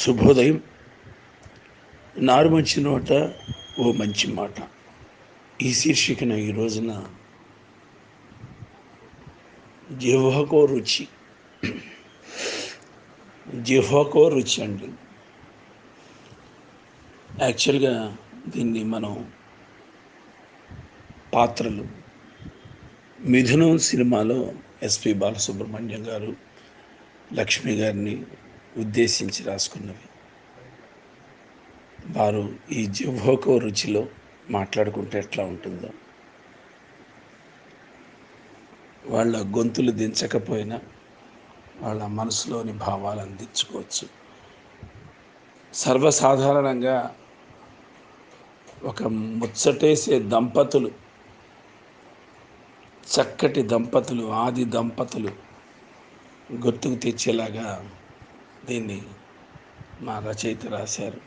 శుభోదయం. నారు మంచి నోట ఓ మంచి మాట. ఈ శీర్షికన ఈ రోజున జిహ్వకో రుచి. జిహ్వకో రుచి అండి. యాక్చువల్గా దీన్ని మనం పాత్రలు మిథునం సినిమాలో ఎస్పి బాలసుబ్రహ్మణ్యం గారు లక్ష్మి గారిని ఉద్దేశించి రాసుకున్నవి. వారు ఈ జిహ్వకో రుచిలో మాట్లాడుకుంటే ఎట్లా ఉంటుందో. వాళ్ళ గొంతులు దించకపోయినా వాళ్ళ మనసులోని భావాలు అందించుకోవచ్చు. సర్వసాధారణంగా ఒక ముచ్చటేసే దంపతులు చక్కటి దంపతులు ఆది దంపతులు గుర్తుకు తెచ్చేలాగా దీన్ని మా రచయిత రాశారు.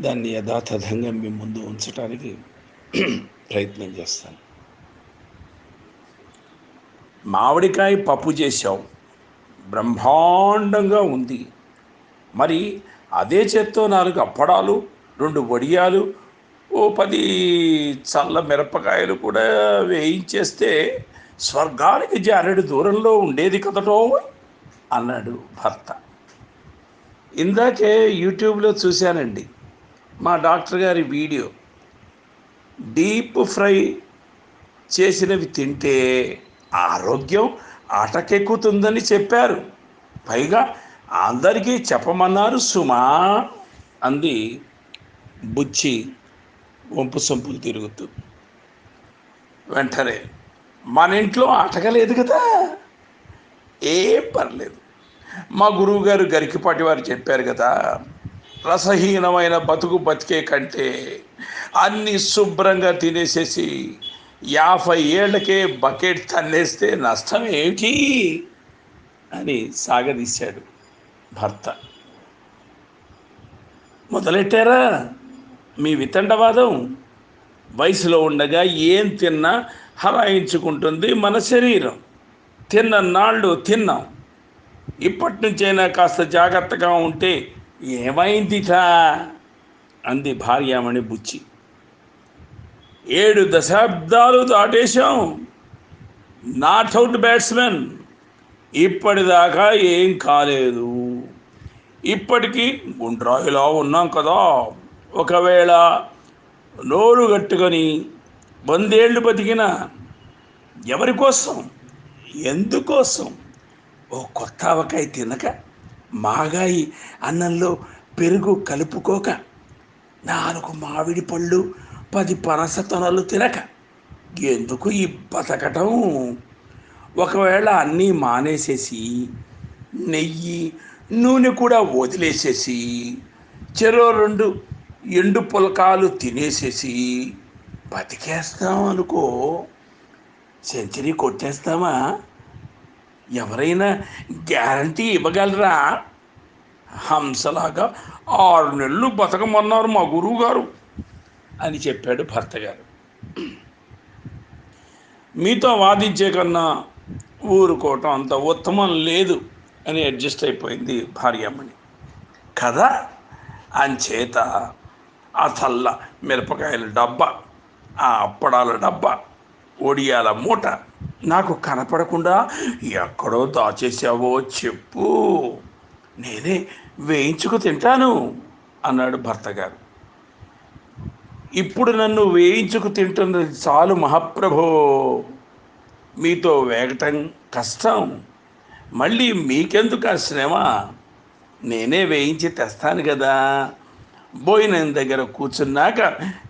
దాన్ని యథాతథంగా మీ ముందు ఉంచడానికి ప్రయత్నం చేస్తాను. మామిడికాయ పప్పు చేశావు. బ్రహ్మాండంగా ఉంది. మరి అదే చేత్తో నాలుగు అప్పడాలు రెండు వడియాలు ఓ పది చల్ల మిరపకాయలు కూడా వేయించేస్తే స్వర్గానికి జారెడు దూరంలో ఉండేది కదటో అన్నాడు భర్త. ఇందాకే యూట్యూబ్లో చూశానండి మా డాక్టర్ గారి వీడియో. డీప్ ఫ్రై చేసినవి తింటే ఆరోగ్యం ఆటకెక్కుతుందని చెప్పారు. పైగా అందరికీ చెప్పమన్నారు సుమా అంది బుచ్చి వంపు సొంపులు తిరుగుతూ. వెంటనే మన ఇంట్లో అటకలేదు కదా. ఏం పర్లేదు. మా గురువు గారు గరికిపాటి వారు చెప్పారు కదా రసహీనమైన బతుకు బతికే కంటే అన్ని శుభ్రంగా తినేసేసి యాభై ఏళ్ళకే బకెట్ తన్నేస్తే నష్టం ఏమిటి? అని సాగదీశాడు భర్త. మొదలెట్టారా? మీ వితండవాదం? వయసులో ఉండగా ఏం తిన్నా హరాయించుకుంటుంది మన శరీరం. తిన్న నాళ్ళు తిన్నాం. ఇప్పటి నుంచైనా కాస్త జాగ్రత్తగా ఉంటే ఏమైందిటా? అంది భార్యామణి బుచ్చి ఏడు దశాబ్దాలు దాటేశాం. Not out batsmen. ఇప్పటిదాకా ఏం కాలేదు. ఇప్పటికీ గుండ్రాయిలా ఉన్నాం కదా. ఒకవేళ నోరు కట్టుకొని వందేళ్ళు బతికిన ఎవరి కోసం? ఎందుకోసం? ఓ కొత్త ఆవకాయ తినక మాగాయి అన్నంలో పెరుగు కలుపుకోక నాలుగు మామిడి పళ్ళు పది పనస తొనలు తినక. ఎందుకు ఈ బతకటం? ఒకవేళ అన్నీ మానేసేసి నెయ్యి నూనె కూడా వదిలేసేసి చెరో రెండు ఎండు పులకాలు తినేసేసి బతికేస్తాం అనుకో. సెంచరీ కొట్టేస్తామా? ఎవరైనా గ్యారంటీ ఇవ్వగలరా? హంసలాగా ఆరు నెలలు బతకమన్నారు మా గురువు గారు అని చెప్పాడు భర్త గారు మీతో వాదించే కన్నా ఊరుకోవటం అంత ఉత్తమం లేదు అని అడ్జస్ట్ అయిపోయింది భార్యమ్మని కదా? అంచేత ఆ చల్ల మిరపకాయల డబ్బా ఆ అప్పడాల డబ్బా ఒడియాల మూట నాకు కనపడకుండా ఎక్కడో దాచేసావో చెప్పు. నేనే వేయించుకు తింటాను అన్నాడు భర్త గారు ఇప్పుడు నన్ను వేయించుకు తింటున్నది చాలు మహాప్రభో. మీతో వేగటం కష్టం. మళ్ళీ మీకెందుకు ఆ శ్రమ? నేనే వేయించి తెస్తాను కదా. భోజనం దగ్గర కూర్చున్నాక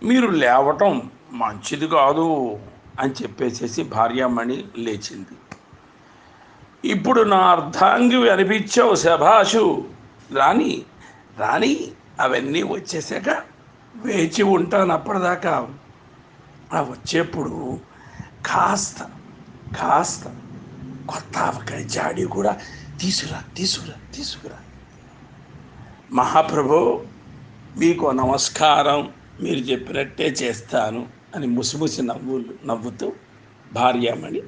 మీరు లేవటం మంచిది కాదు అని చెప్పేసేసి భార్యామణి లేచింది. ఇప్పుడు నా అర్ధాంగి అనిపించావు శభాషు. రాని రాని అవన్నీ వచ్చేసాక వేచి ఉంటాను అప్పటిదాకా. ఆ వచ్చేప్పుడు కాస్త కాస్త కొత్త ఆవకాయ జాడి కూడా తీసుకురా తీసుకురా తీసుకురా. మహాప్రభు మీకు నమస్కారం మీరు చెప్పినట్టే చేస్తాను. అని ముసిముసి నవ్వులు నవ్వుతూ భార్యామణి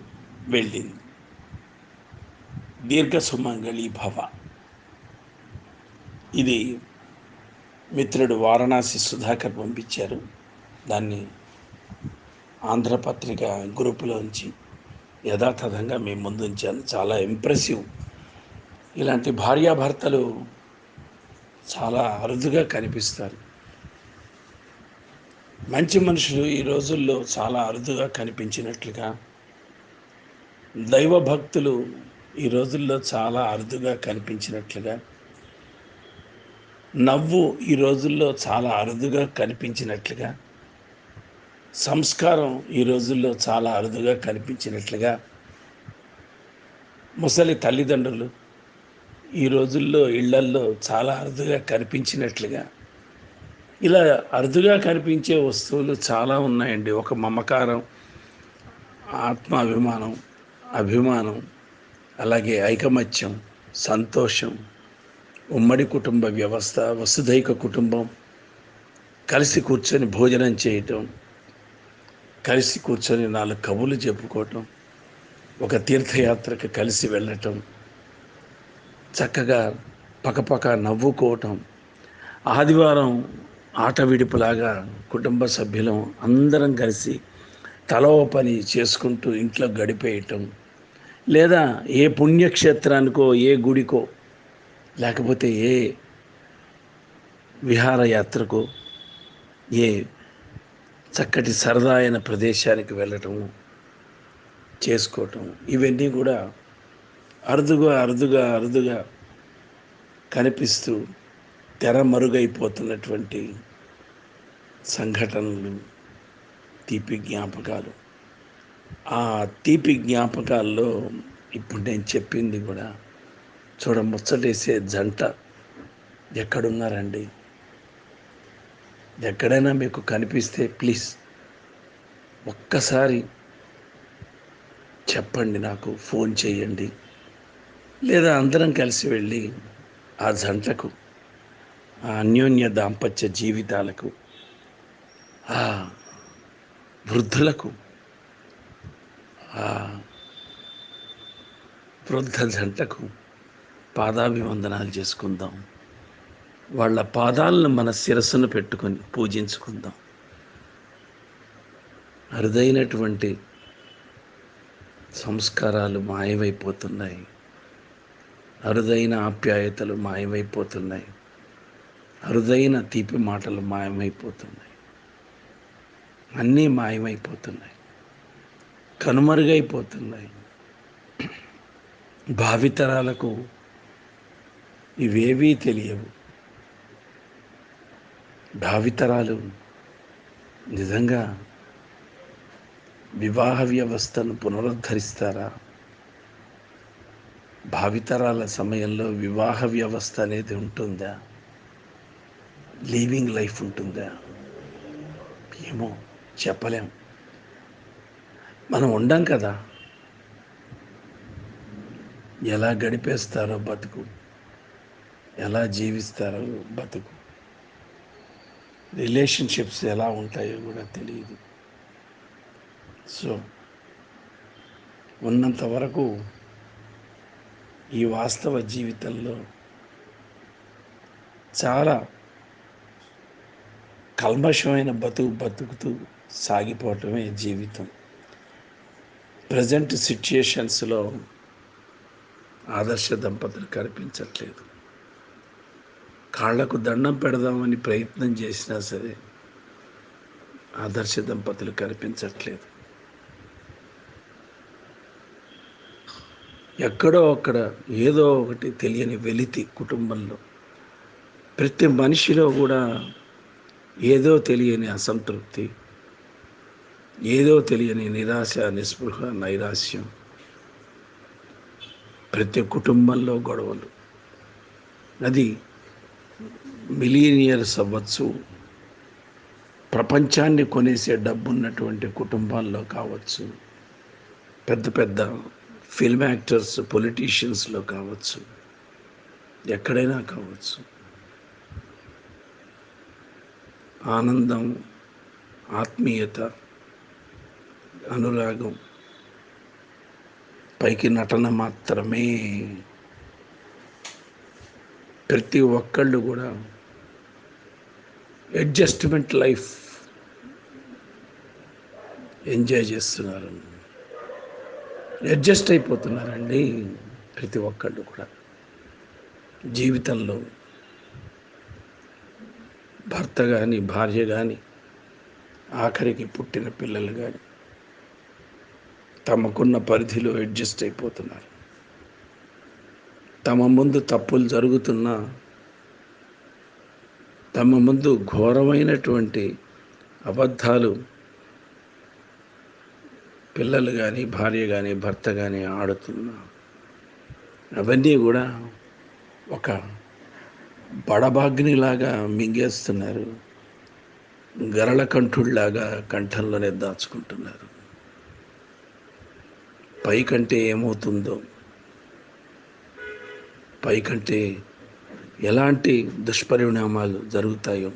వెళ్ళింది. దీర్ఘ సుమంగళి భవ. ఇది మిత్రుడు వారణాసి సుధాకర్ పంపించారు. దాన్ని ఆంధ్రపత్రిక గ్రూపులోంచి యథాతథంగా మేము ముందుంచాను. చాలా ఇంప్రెసివ్ ఇలాంటి భార్యాభర్తలు చాలా అరుదుగా కనిపిస్తారు. మంచి మనుషులు ఈ రోజుల్లో చాలా అరుదుగా కనిపించినట్లుగా దైవ భక్తులు ఈ రోజుల్లో చాలా అరుదుగా కనిపించినట్లుగా నవ్వు ఈ రోజుల్లో చాలా అరుదుగా కనిపించినట్లుగా సంస్కారం ఈ రోజుల్లో చాలా అరుదుగా కనిపించినట్లుగా ముసలి తల్లిదండ్రులు ఈ రోజుల్లో ఇళ్ళల్లో చాలా అరుదుగా కనిపించినట్లుగా ఇలా అరుదుగా కనిపించే వస్తువులు చాలా ఉన్నాయండి. ఒక మమకారం ఆత్మాభిమానం అభిమానం అలాగే ఐకమత్యం సంతోషం ఉమ్మడి కుటుంబ వ్యవస్థ వసుధైక కుటుంబం కలిసి కూర్చొని భోజనం చేయటం కలిసి కూర్చొని నాలుగు కబుర్లు చెప్పుకోవటం ఒక తీర్థయాత్రకు కలిసి వెళ్ళటం చక్కగా పకపక నవ్వుకోవటం ఆదివారం ఆట విడుపులాగా కుటుంబ సభ్యులం అందరం కలిసి తలో పని చేసుకుంటూ ఇంట్లో గడిపేయటం లేదా ఏ పుణ్యక్షేత్రానికో ఏ గుడికో లేకపోతే ఏ విహారయాత్రకో ఏ చక్కటి సరదా అయిన ప్రదేశానికి వెళ్ళటం చేసుకోవటం ఇవన్నీ కూడా అరుదుగా అరుదుగా అరుదుగా కనిపిస్తూ తెర మరుగైపోతున్నటువంటి సంఘటనలు తీపి జ్ఞాపకాలు. ఆ తీపి జ్ఞాపకాల్లో ఇప్పుడు నేను చెప్పింది కూడా చూడ ముచ్చటేసే జంట ఎక్కడున్నారండి? ఎక్కడైనా మీకు కనిపిస్తే ప్లీజ్ ఒక్కసారి చెప్పండి నాకు ఫోన్ చేయండి. లేదా అందరం కలిసి వెళ్ళి ఆ జంటకు ఆ అన్యోన్య దాంపత్య జీవితాలకు ఆ వృద్ధులకు ఆ వృద్ధ జంటకు పాదాభివందనాలు చేసుకుందాం. వాళ్ళ పాదాలను మన శిరస్సును పెట్టుకొని పూజించుకుందాం. అరుదైనటువంటి సంస్కారాలు మాయమైపోతున్నాయి. అరుదైన ఆప్యాయతలు మాయమైపోతున్నాయి. అరుదైన తీపి మాటలు మాయమైపోతున్నాయి. అన్నీ మాయమైపోతున్నాయి. కనుమరుగైపోతున్నాయి. భావితరాలకు ఇవేవీ తెలియవు. భావితరాలు నిజంగా వివాహ వ్యవస్థను పునరుద్ధరిస్తారా? భావితరాల సమయంలో వివాహ వ్యవస్థ అనేది ఉంటుందా? లీవింగ్ లైఫ్ ఉంటుందా? ఏమో. చెప్పలేం మనం ఉండం కదా. ఎలా గడిపేస్తారో బతుకు. ఎలా జీవిస్తారో బతుకు. రిలేషన్షిప్స్ ఎలా ఉంటాయో కూడా తెలియదు. సో ఉన్నంత వరకు ఈ వాస్తవ జీవితంలో చాలా కల్మషమైన బతుకు బతుకుతూ సాగిపోవటమే జీవితం. ప్రజెంట్ సిచ్యుయేషన్స్లో ఆదర్శ దంపతులు కనిపించట్లేదు. కాళ్ళకు దండం పెడదామని ప్రయత్నం చేసినా సరే ఆదర్శ దంపతులు కనిపించట్లేదు. ఎక్కడో అక్కడ ఏదో ఒకటి తెలియని వెలితి కుటుంబంలో ప్రతి మనిషిలో కూడా ఏదో తెలియని అసంతృప్తి ఏదో తెలియని నిరాశ నిస్పృహ నైరాశ్యం ప్రతి కుటుంబంలో గొడవలు. అది మిలీనియర్స్ అవ్వచ్చు. ప్రపంచాన్ని కొనేసే డబ్బున్నటువంటి కుటుంబాల్లో కావచ్చు. పెద్ద పెద్ద ఫిల్మ్ యాక్టర్స్ పొలిటీషియన్స్లో కావచ్చు. ఎక్కడైనా కావచ్చు. ఆనందం ఆత్మీయత అనురాగం. పైకి నటన మాత్రమే. ప్రతి ఒక్కళ్ళు కూడా అడ్జస్ట్మెంట్ లైఫ్ ఎంజాయ్ చేస్తున్నారు. అడ్జస్ట్ అయిపోతున్నారండి ప్రతి ఒక్కళ్ళు కూడా. జీవితంలో భర్త కానీ భార్య కానీ ఆఖరికి పుట్టిన పిల్లలు కానీ తమకున్న పరిధిలో అడ్జస్ట్ అయిపోతున్నారు. తమ ముందు తప్పులు జరుగుతున్నా తమ ముందు ఘోరమైనటువంటి అబద్ధాలు పిల్లలు కానీ భార్య కానీ భర్త కానీ ఆడుతున్నా అవన్నీ కూడా ఒక బడబాగ్నిలాగా మింగేస్తున్నారు. గరళ కంఠుళ్ళాగా కంఠంలోనే దాచుకుంటున్నారు. పైకంటే ఏమవుతుందో? పైకంటే ఎలాంటి దుష్పరిణామాలు జరుగుతాయో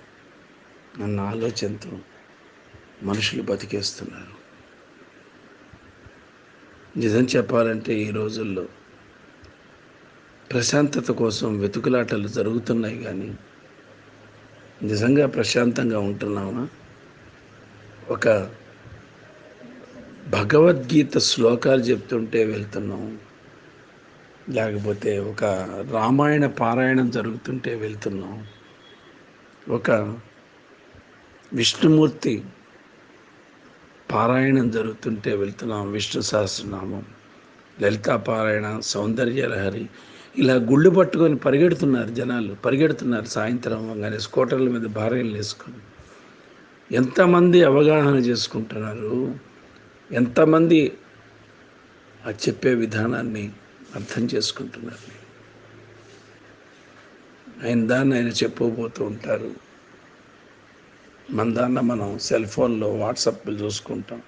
అన్న ఆలోచనతో మనుషులు బతికేస్తున్నారు. నిజం చెప్పాలంటే ఈ రోజుల్లో ప్రశాంతత కోసం వెతుకులాటలు జరుగుతున్నాయి కానీ నిజంగా ప్రశాంతంగా ఉంటున్నామా? ఒక భగవద్గీత శ్లోకాలు చెప్తుంటే వెళ్తున్నాం. లేకపోతే ఒక రామాయణ పారాయణం జరుగుతుంటే వెళ్తున్నాం. ఒక విష్ణుమూర్తి పారాయణం జరుగుతుంటే వెళ్తున్నాం. విష్ణు సహస్రనామం లలితా పారాయణ సౌందర్య లహరి ఇలా గుళ్ళు పట్టుకొని పరిగెడుతున్నారు జనాలు. పరిగెడుతున్నారు సాయంత్రం కానీ స్కూటర్ల మీద భార్యలు వేసుకొని. ఎంతమంది అవగాహన చేసుకుంటున్నారు? ఎంతమంది ఆ చెప్పే విధానాన్ని అర్థం చేసుకుంటున్నారు? ఆయన దాన్ని ఆయన చెప్పబోతూ ఉంటారు. మన దాన్న మనం సెల్ ఫోన్లో వాట్సాప్లు చూసుకుంటాం.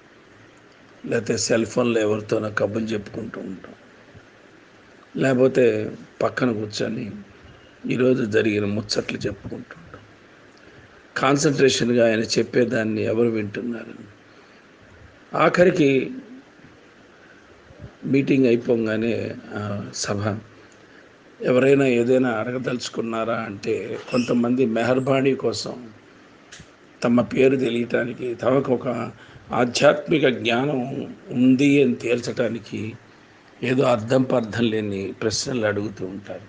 లేకపోతే సెల్ ఫోన్లో ఎవరితోనో కబుర్లు చెప్పుకుంటూ ఉంటాం. లేకపోతే పక్కన కూర్చొని ఈరోజు జరిగిన ముచ్చట్లు చెప్పుకుంటూ ఉంటాం. కాన్సన్ట్రేషన్గా ఆయన చెప్పేదాన్ని ఎవరు వింటున్నారు ఆఖరికి మీటింగ్ అయిపోగానే ఆ, సభ. ఎవరైనా ఏదైనా అడగదలుచుకున్నారా అంటే కొంతమంది మెహర్బాణి కోసం తమ పేరు తెలియటానికి తమకు ఒక ఆధ్యాత్మిక జ్ఞానం ఉంది అని తేల్చడానికి ఏదో అర్థం పర్థం లేని ప్రశ్నలు అడుగుతూ ఉంటారు.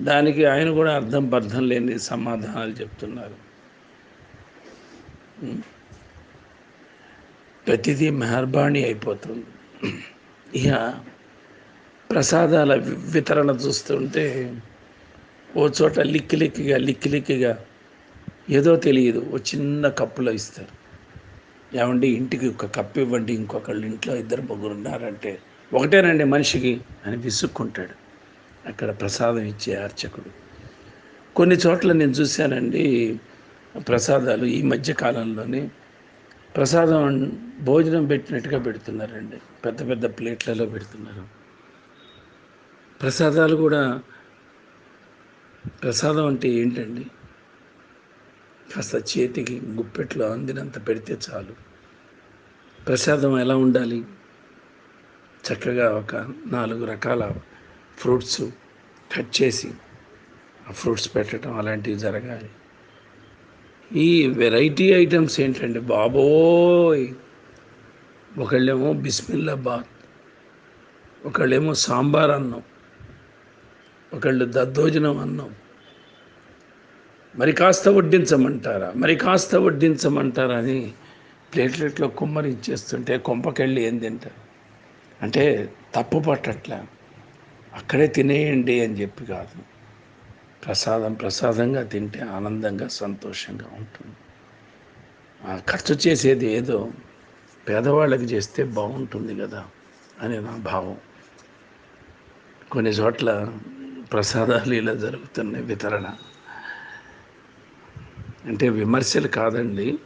దానికి ఆయన కూడా అర్థం పర్థం లేని సమాధానాలు చెప్తున్నారు. ప్రతిదీ మెహర్బాణి అయిపోతుంది. ఇక ప్రసాదాల వితరణ చూస్తుంటే ఓ చోట లిక్కి లిక్కిగా లిక్కి లిక్కిగా ఏదో తెలియదు. ఓ చిన్న కప్పులో ఇస్తారు. ఏమండి ఇంటికి ఒక కప్పు ఇవ్వండి ఇంకొకళ్ళు ఇంట్లో ఇద్దరు ముగ్గురు ఉన్నారంటే ఒకటేనండి మనిషికి అని విసుక్కుంటాడు. అక్కడ ప్రసాదం ఇచ్చే అర్చకుడు. కొన్ని చోట్ల నేను చూశానండి ప్రసాదాలు ఈ మధ్య కాలంలోనే ప్రసాదం భోజనం పెట్టినట్టుగా పెడుతున్నారండి. పెద్ద పెద్ద ప్లేట్లలో పెడుతున్నారు. ప్రసాదాలు కూడా ప్రసాదం అంటే ఏంటండి? కాస్త చేతికి గుప్పెట్లో అందినంత పెడితే చాలు. ప్రసాదం ఎలా ఉండాలి? చక్కగా ఒక నాలుగు రకాల ఫ్రూట్స్ కట్ చేసి ఆ ఫ్రూట్స్ పెట్టడం అలాంటివి జరగాలి. ఈ వెరైటీ ఐటమ్స్ ఏంటండి బాబోయ్! ఒకళ్ళేమో బిస్మిల్లాబాద్ ఒకళ్ళేమో సాంబార్ అన్నం ఒకళ్ళు దద్దోజనం అన్నం. మరి కాస్త వడ్డించమంటారా? మరి కాస్త వడ్డించమంటారా అని ప్లేట్లెట్లో కుమ్మరి ఇచ్చేస్తుంటే కొంపకెళ్ళి ఏం తింటారు? అంటే తప్పు పట్టట్లే. అక్కడే తినేయండి అని చెప్పి కాదు. ప్రసాదం ప్రసాదంగా తింటే ఆనందంగా సంతోషంగా ఉంటుంది. ఆ ఖర్చు చేసేది ఏదో పేదవాళ్ళకి చేస్తే బాగుంటుంది కదా అని నా భావం. కొన్ని చోట్ల ప్రసాదాలు ఇలా జరుగుతున్నాయి వితరణ. అంటే విమర్శలు కాదండి.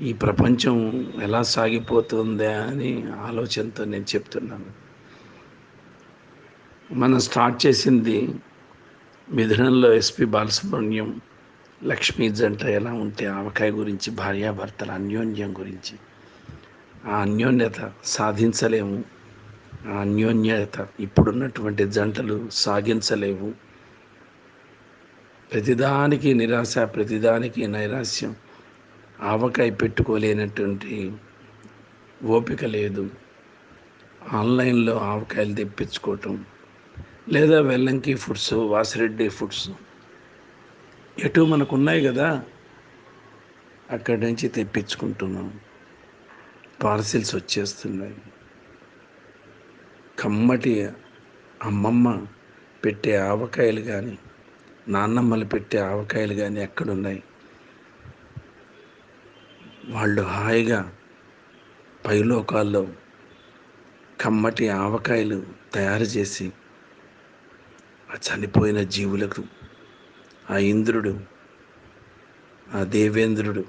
ఈ ప్రపంచం ఎలా సాగిపోతుందా అని ఆలోచనతో నేను చెప్తున్నాను. మనం స్టార్ట్ చేసింది మిథునంలో ఎస్పి బాలసుబ్రహ్మణ్యం లక్ష్మీ జంట ఎలా ఉంటే ఆవకాయ గురించి భార్యాభర్తల అన్యోన్యం గురించి. ఆ అన్యోన్యత సాధించలేము. ఆ అన్యోన్యత ఇప్పుడున్నటువంటి జంటలు సాగించలేవు. ప్రతిదానికి నిరాశ ప్రతిదానికి నైరాశ్యం. ఆవకాయ పెట్టుకోలేనటువంటి ఓపిక లేదు. ఆన్లైన్లో ఆవకాయలు తెప్పించుకోవటం లేదా వెల్లంకి ఫుడ్స్ వాసిరెడ్డి ఫుడ్స్ ఎటు మనకు ఉన్నాయి కదా అక్కడి నుంచి తెప్పించుకుంటున్నాం. పార్సిల్స్ వచ్చేస్తున్నాయి. కమ్మటి అమ్మమ్మ పెట్టే ఆవకాయలు కానీ నాన్నమ్మలు పెట్టే ఆవకాయలు కానీ ఎక్కడున్నాయి? వాళ్ళు హాయిగా పైలోకాల్లో కమ్మటి ఆవకాయలు తయారు చేసి ఆ చనిపోయిన జీవులకు ఆ ఇంద్రుడు ఆ దేవేంద్రుడు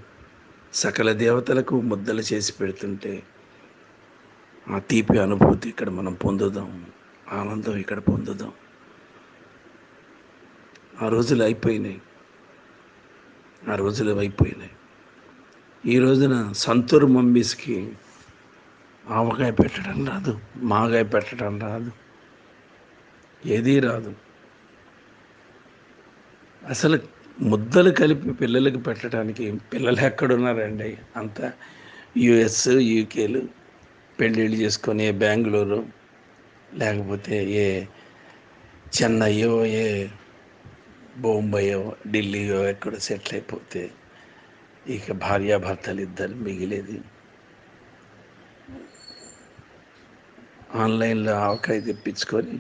సకల దేవతలకు ముద్దలు చేసి పెడుతుంటే ఆ తీపి అనుభూతి ఇక్కడ మనం పొందుదాం ఆనందం ఇక్కడ పొందుదాం. ఆ రోజులు అయిపోయినాయి. ఆ రోజులు అయిపోయినాయి. ఈ రోజున సంతూర్ మమ్మీస్కి ఆవకాయ పెట్టడం రాదు మాగాయ పెట్టడం రాదు ఏదీ రాదు. అసలు ముద్దలు కలిపి పిల్లలకు పెట్టడానికి పిల్లలు ఎక్కడున్నారండి? అంతా యుఎస్ యూకేలు పెళ్ళిళ్ళు చేసుకొని ఏ బెంగళూరు లేకపోతే ఏ చెన్నయ్యో ఏ బొంబాయో ఢిల్లీయో ఎక్కడ సెటిల్ అయిపోతే ఇక భార్యాభర్తలు ఇద్దరు మిగిలేది. ఆన్లైన్లో ఆవకాయ తెప్పించుకొని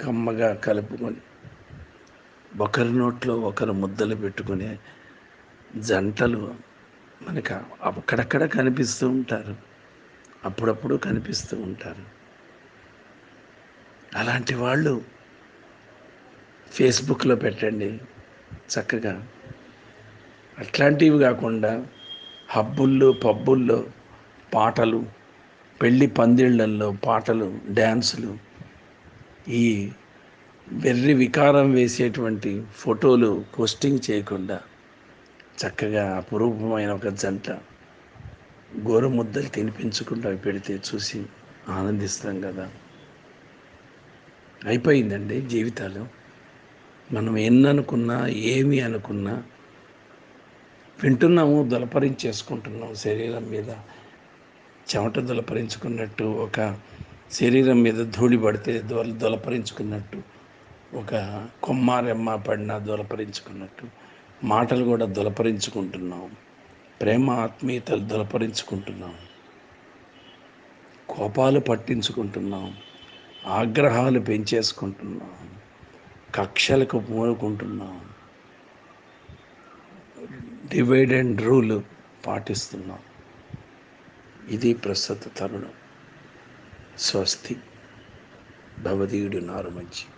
కమ్మగా కలుపుకొని ఒకరి నోట్లో ఒకరు ముద్దలు పెట్టుకునే జంటలు మనకు అక్కడక్కడ కనిపిస్తూ ఉంటారు. అప్పుడప్పుడు కనిపిస్తూ ఉంటారు. అలాంటి వాళ్ళు ఫేస్బుక్లో పెట్టండి. చక్కగా అట్లాంటివి కాకుండా హబ్బుల్లో పబ్బుల్లో పాటలు పెళ్ళి పందిళ్ళల్లో పాటలు డ్యాన్సులు ఈ వెర్రి వికారం వేసేటువంటి ఫోటోలు పోస్టింగ్ చేయకుండా చక్కగా అపురూపమైన ఒక జంట గోరుముద్దలు తినిపించకుండా పెడితే చూసి ఆనందిస్తాం కదా. అయిపోయిందండి జీవితాలు. మనం ఎన్ననుకున్నా ఏమి అనుకున్నా వింటున్నాము దులపరించేసుకుంటున్నాం శరీరం మీద. చెమట దులపరించుకున్నట్టు ఒక శరీరం మీద ధూళి పడితే దొల దొలపరించుకున్నట్టు. ఒక కుమ్మారెమ్మ పడిన పడినా మాటలు కూడా దులపరించుకుంటున్నాం. ప్రేమ ఆత్మీయతలు దులపరించుకుంటున్నాం. కోపాలు పట్టించుకుంటున్నాం. ఆగ్రహాలు పెంచేసుకుంటున్నాం. కక్షలకు మూలుకుంటున్నాం. డివైడ్ అండ్ రూల్ పాటిస్తున్నాం. ఇది ప్రస్తుత తరుణం. స్వస్తి. భవదీయుడు నారు మంచి.